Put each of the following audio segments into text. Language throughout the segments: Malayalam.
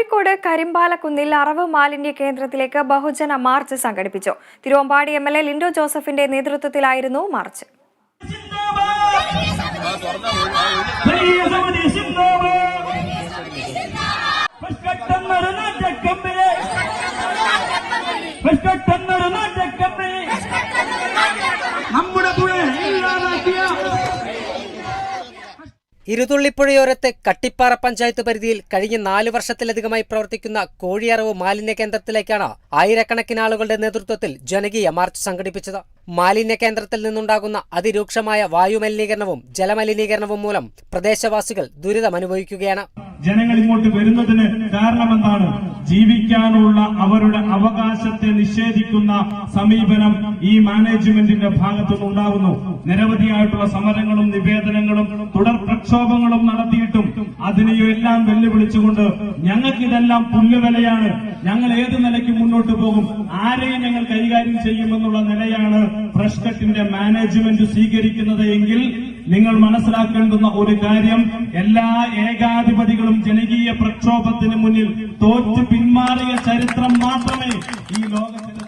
കോഴിക്കോട് കരിമ്പാലക്കുന്നിൽ അറവ് മാലിന്യ കേന്ദ്രത്തിലേക്ക് ബഹുജന മാർച്ച് സംഘടിപ്പിച്ചു. Thiruvambady M L A Lindo ജോസഫിന്റെ നേതൃത്വത്തിലായിരുന്നു മാർച്ച്. ഇരുതുള്ളിപ്പുഴയോരത്ത് കട്ടിപ്പാറ പഞ്ചായത്ത് പരിധിയിൽ കഴിഞ്ഞ നാല് വർഷത്തിലധികമായി പ്രവർത്തിക്കുന്ന കോഴിയറവ് മാലിന്യ കേന്ദ്രത്തിലേക്കാണ് ആയിരക്കണക്കിന് ആളുകളുടെ നേതൃത്വത്തിൽ ജനകീയ മാർച്ച് സംഘടിപ്പിച്ചത്. മാലിന്യ കേന്ദ്രത്തിൽ നിന്നുണ്ടാകുന്ന അതിരൂക്ഷമായ വായുമലിനീകരണവും ജലമലിനീകരണവും മൂലം പ്രദേശവാസികൾ ദുരിതമനുഭവിക്കുകയാണ്. ജനങ്ങൾ ഇങ്ങോട്ട് വരുന്നതിന് കാരണമെന്താണ്? ജീവിക്കാനുള്ള അവരുടെ അവകാശത്തെ നിഷേധിക്കുന്ന സമീപനം ഈ മാനേജ്മെന്റിന്റെ ഭാഗത്തുനിന്ന് ഉണ്ടാകുന്നു. നിരവധിയായിട്ടുള്ള സമരങ്ങളും നിവേദനങ്ങളും തുടർ പ്രക്ഷോഭങ്ങളും നടത്തിയിട്ടും അതിനെയെല്ലാം വെല്ലുവിളിച്ചുകൊണ്ട് ഞങ്ങൾക്ക് ഇതെല്ലാം പുല്ലുവിലയാണ്. ഞങ്ങൾ ഏത് നിലയ്ക്ക് മുന്നോട്ട് പോകും? ആരെയും ഞങ്ങൾ കൈകാര്യം ചെയ്യുമെന്നുള്ള നിലയാണ് പ്രശ്നത്തിന്റെ കട്ടിന്റെ മാനേജ്മെന്റ് സ്വീകരിക്കുന്നത് എങ്കിൽ നിങ്ങൾ മനസ്സിലാക്കേണ്ടുന്ന ഒരു കാര്യം എല്ലാ ഏകാധിപതികളും ജനകീയ പ്രക്ഷോഭത്തിന് മുന്നിൽ തോറ്റു പിന്മാറിയ ചരിത്രം മാത്രമേ ഈ ലോക ചരിത്രത്തിലുള്ളൂ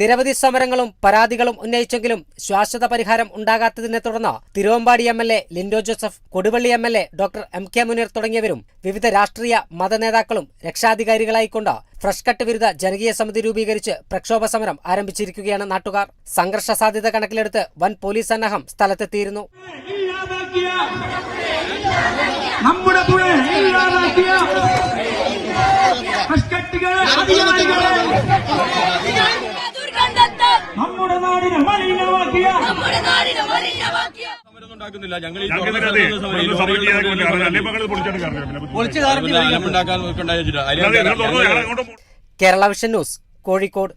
നിരവധി സമരങ്ങളും പരാതികളും ഉന്നയിച്ചെങ്കിലും ശാശ്വത പരിഹാരം ഉണ്ടാകാത്തതിനെ തുടർന്ന് Thiruvambady M L A Lindo Joseph Koduvally M L A doctor M K Muneer തുടങ്ങിയവരും വിവിധ രാഷ്ട്രീയ മതനേതാക്കളും രക്ഷാധികാരികളായിക്കൊണ്ട് ഫ്രഷ് കട്ട് വിരുദ്ധ ജനകീയ സമിതി രൂപീകരിച്ച് പ്രക്ഷോഭ സമരം ആരംഭിച്ചിരിക്കുകയാണ് നാട്ടുകാർ. സംഘർഷ സാധ്യത കണക്കിലെടുത്ത് വൻ പോലീസ് സന്നാഹം സ്ഥലത്തെത്തിയിരുന്നു. ഇല്ലാതാക്കിയ. നമ്മുടെ ഇല്ലാതാക്കിയ. ഞങ്ങൾ- ഞങ്ങൾ അങ്ങോട്ട് കേരള വിഷൻ ന്യൂസ് കോഴിക്കോട്.